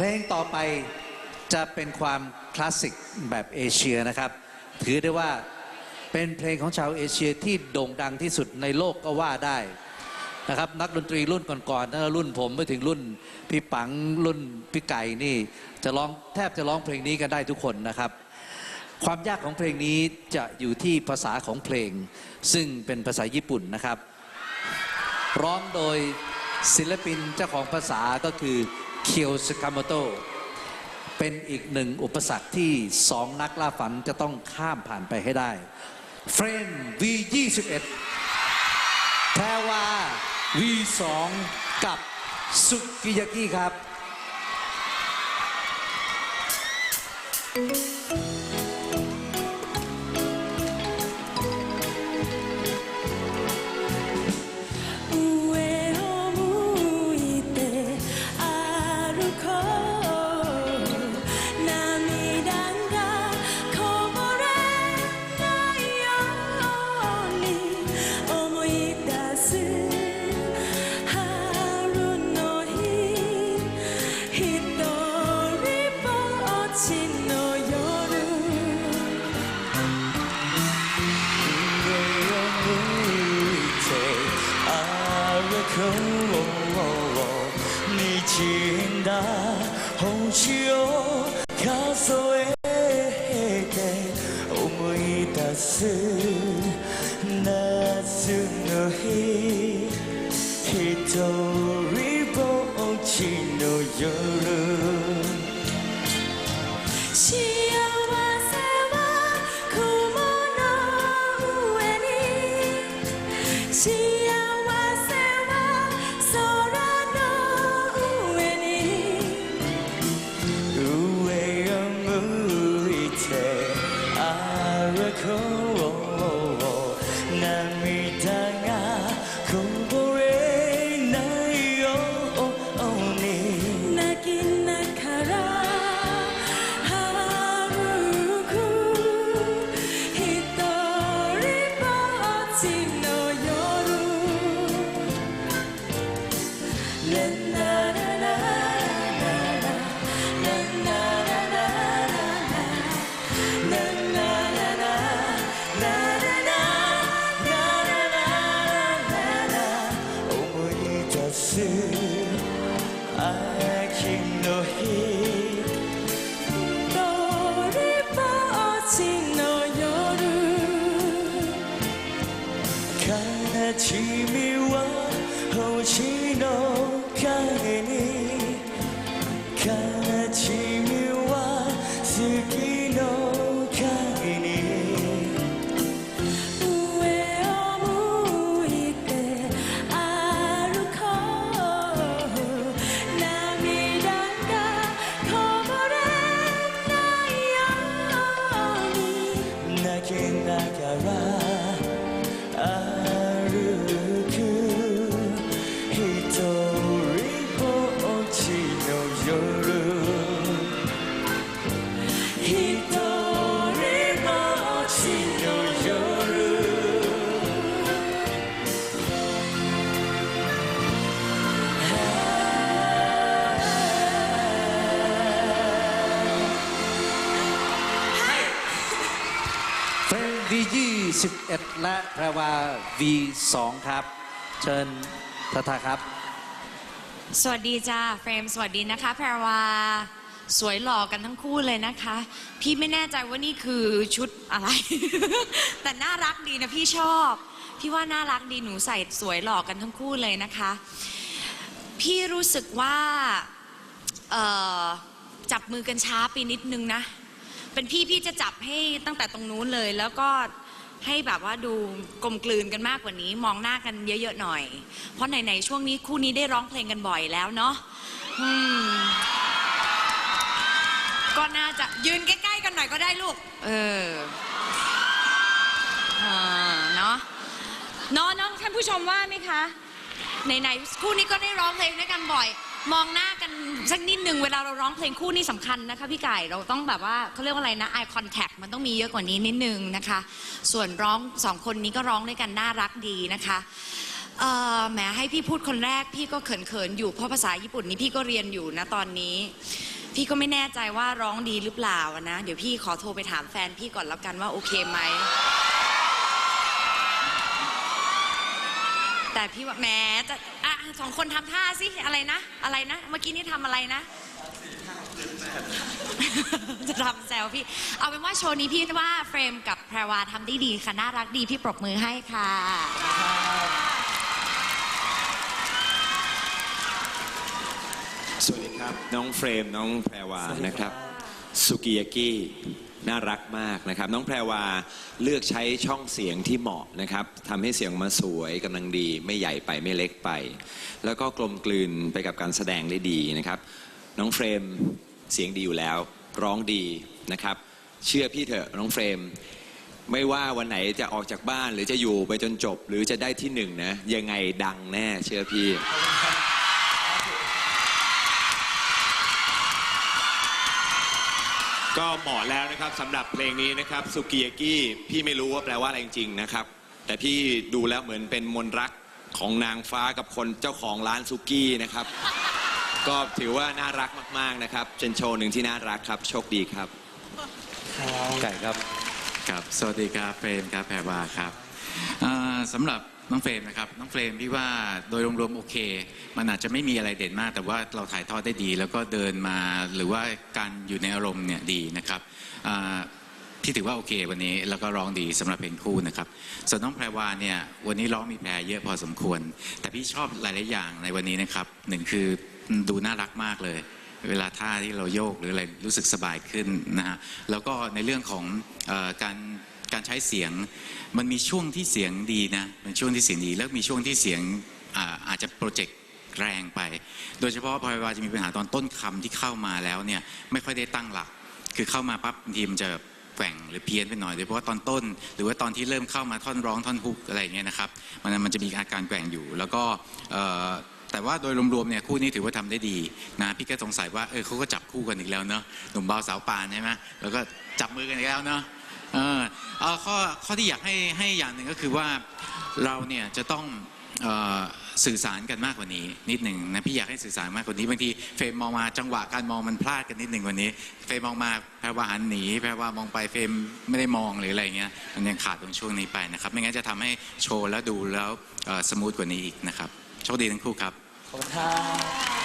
เพลงต่อไปจะเป็นความคลาสสิกแบบเอเชียนะครับ ถือได้ว่าเป็นเพลงของชาวเอเชียที่โด่งดังที่สุดในโลกก็ว่าได้นะครับนักดนตรีรุ่นก่อนๆตั้งแต่รุ่นผมไปถึงรุ่นพี่ปังรุ่นพี่ไก่นี่จะร้องแทบจะร้องเพลงนี้กันได้ทุกคนนะครับ ความยากของเพลงนี้จะอยู่ที่ภาษาของเพลง ซึ่งเป็นภาษาญี่ปุ่นนะครับ ร้องโดยศิลปินเจ้าของภาษาก็คือ เคียวสกามโต เป็นอีกหนึ่งอุปสรรคที่สองนักล่าฝันจะต้องข้ามผ่านไปให้ได้ เฟรน V21 แพรวา V2 กับสุกิยากิครับ上んだ。星を数えて思い出す夏の日。一人ぼっちの夜。see V21 และแพรวา V2 ครับ เชิญทาทาครับ สวัสดีจ้าเฟรมสวัสดีนะคะ แพรวา สวยหล่อกันทั้งคู่เลยนะคะ พี่ไม่แน่ใจว่านี่คือชุดอะไร แต่น่ารักดีนะพี่ชอบ พี่ว่าน่ารักดีหนูใส่สวยหล่อกันทั้งคู่เลยนะคะ พี่รู้สึกว่าเอ่อจับมือกันช้าไปนิดนึงนะ เป็นพี่พี่จะจับให้ตั้งแต่ตรงนู้นเลย แล้วก็ ให้แบบว่าดูกลมกลืนกันมากกว่านี้ มองหน้ากันเยอะๆหน่อย เพราะไหนๆช่วงนี้คู่นี้ได้ร้องเพลงกันบ่อยแล้วเนาะอืมก็น่าจะยืนใกล้ๆกันหน่อยก็ได้ลูก เอออ่าเนาะเนาะน้องท่านผู้ชมว่าไหมคะไหนๆคู่นี้ก็ได้ร้องเพลงด้วยกันบ่อย มองหน้ากันสักนิดหนึ่งเวลาเราร้องเพลงคู่นี่สำคัญนะคะพี่ไก่เราต้องแบบว่าเขาเรียกว่าอะไรนะ eye contact มันต้องมีเยอะกว่านี้นิดนึงนะคะ ส่วนร้องสองคนนี้ก็ร้องด้วยกันน่ารักดีนะคะเอ่อแหมให้พี่พูดคนแรกพี่ก็เขินๆอยู่เพราะภาษาญี่ปุ่นนี้พี่ก็เรียนอยู่นะตอนนี้ พี่ก็ไม่แน่ใจว่าร้องดีหรือเปล่านะ เดี๋ยวพี่ขอโทรไปถามแฟนพี่ก่อนแล้วกันว่าโอเคไหมแต่พี่ว่าแหม้จะ สองคนทำท่าสิอะไรนะอะไรนะเมื่อกี้นี่ทำอะไรนะ จะทำแซวพี่ เอาเป็นว่าโชว์นี้พี่ว่าเฟรมกับแพรวาทำได้ดีค่ะ น่ารักดีพี่ปรบมือให้ค่ะ สวัสดีครับ น้องเฟรมน้องแพรวานะครับ สุกิยากิ น่ารักมากนะครับ น้องแพรวาเลือกใช้ช่องเสียงที่เหมาะนะครับทำให้เสียงมาสวยกำลังดี ไม่ใหญ่ไปไม่เล็กไป แล้วก็กลมกลืนไปกับการแสดงได้ดีนะครับ น้องเฟรมเสียงดีอยู่แล้ว ร้องดีนะครับ เชื่อพี่เถอะน้องเฟรม ไม่ว่าวันไหนจะออกจากบ้านหรือจะอยู่ไปจนจบ หรือจะได้ที่หนึ่งนะยังไงดังแน่เชื่อพี่ ก็เหมาะแล้วนะครับสำหรับเพลงนี้นะครับสุกิยากิพี่ไม่รู้ว่าแปลว่าอะไรจริงๆนะครับ แต่พี่ดูแล้วเหมือนเป็นมนต์รักของนางฟ้ากับคนเจ้าของร้านสุกี้นะครับ ก็ถือว่าน่ารักมากๆนะครับเป็นโชว์หนึ่งที่น่ารักครับโชคดีครับไก่ครับ ครับ สวัสดีครับเฟรมครับแพรวาครับอ่าสำหรับ น้องเฟรมนะครับน้องเฟรมพี่ว่าโดยรวมๆโอเค มันอาจจะไม่มีอะไรเด่นมาก แต่ว่าเราถ่ายทอดได้ดี แล้วก็เดินมาหรือว่าการอยู่ในอารมณ์เนี่ยดีนะครับอ่าพี่ถือว่าโอเควันนี้แล้วก็ร้องดีสำหรับเพลงคู่นะครับส่วนน้องแพรวาเนี่ยวันนี้ร้องมีแพรเยอะพอสมควร แต่พี่ชอบหลายๆอย่างในวันนี้นะครับหนึ่งคือดูน่ารักมากเลย เวลาท่าที่เราโยกหรืออะไรรู้สึกสบายขึ้นนะฮะแล้วก็ในเรื่องของอการ การใช้เสียง มันมีช่วงที่เสียงดีนะมันช่วงที่เสียงดี แล้วมีช่วงที่เสียงอาอาจจะโปรเจกต์แรงไป โดยเฉพาะพอเวลาจะมีปัญหาตอนต้นคำที่เข้ามาแล้วเนี่ยไม่ค่อยได้ตั้งหลัก คือเข้ามาปั๊บบางทีมันจะแกว่งหรือเพี้ยนไปหน่อยโดยเฉพาะตอนต้น หรือว่าตอนที่เริ่มเข้ามาท่อนร้องท่อนฮุกอะไรเงี้ยนะครับมันมันจะมีอาการแกว่งอยู่ แล้วก็แต่ว่าโดยรวมๆเนี่ยคู่นี้ถือว่าทำได้ดีนะพี่ก็สงสัยว่าเออเขาก็จับคู่กันอีกแล้วเนาะหนุ่มเบาสาวปานใช่ไหมแล้วก็จับมือกันอีกแล้วเนาะเออ เอาข้อข้อที่อยากให้ให้อย่างหนึ่งก็คือว่าเราเนี่ยจะต้องเอ่อสื่อสารกันมากกว่านี้ นิดหนึ่งนะพี่อยากให้สื่อสารมากกว่านี้บางทีเฟรมมองมาจังหวะการมองมันพลาดกันนิดหนึ่งวันนี้ เฟรมมองมาแปลว่าหันหนีแปลว่ามองไปเฟรมไม่ได้มองหรืออะไรเงี้ยมันยังขาดตรงช่วงนี้ไปนะครับไม่งั้นจะทำให้โชว์แล้วดูแล้วสมูทกว่านี้อีกนะครับโชคดีทั้งคู่ครับ ขอบคุณครับ